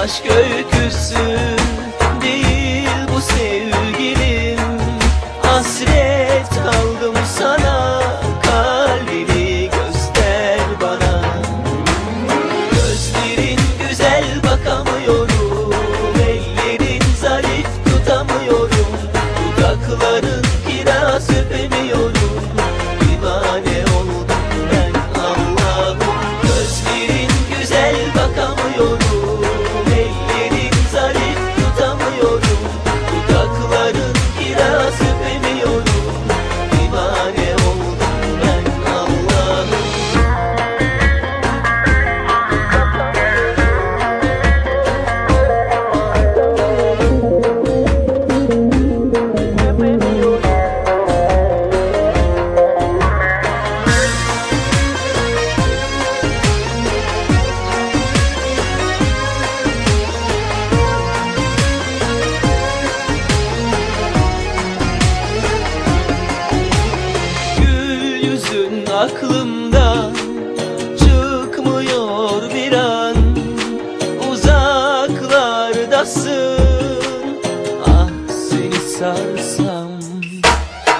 aşk öyküsü değil bu sevgilim. Hasret kaldım sana kalbini göster bana. Gözlerin güzel bakamıyorum Ellerin zarif tutamıyorum. Dudakların kiraz öpemiyorum Divane oldum ben Allah'ım. Gözlerin güzel bakamıyorum aklımdan Çıkmıyor bir an. Uzaklardasın Ah seni sarsam.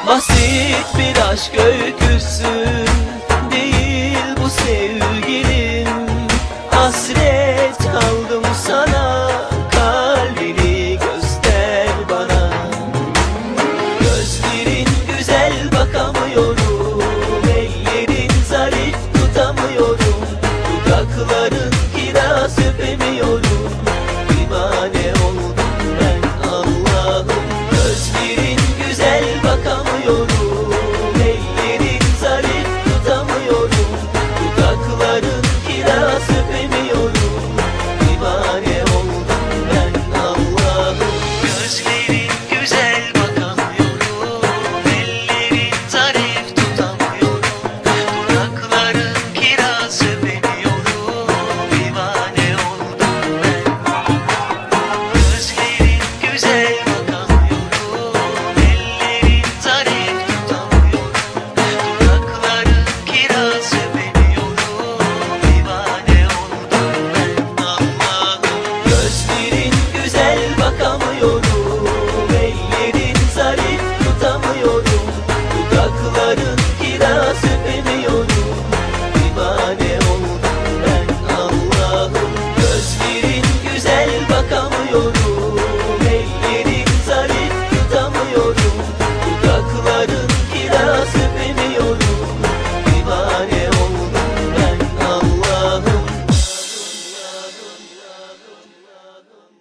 Basit bir aşk öyküsü Demiyorum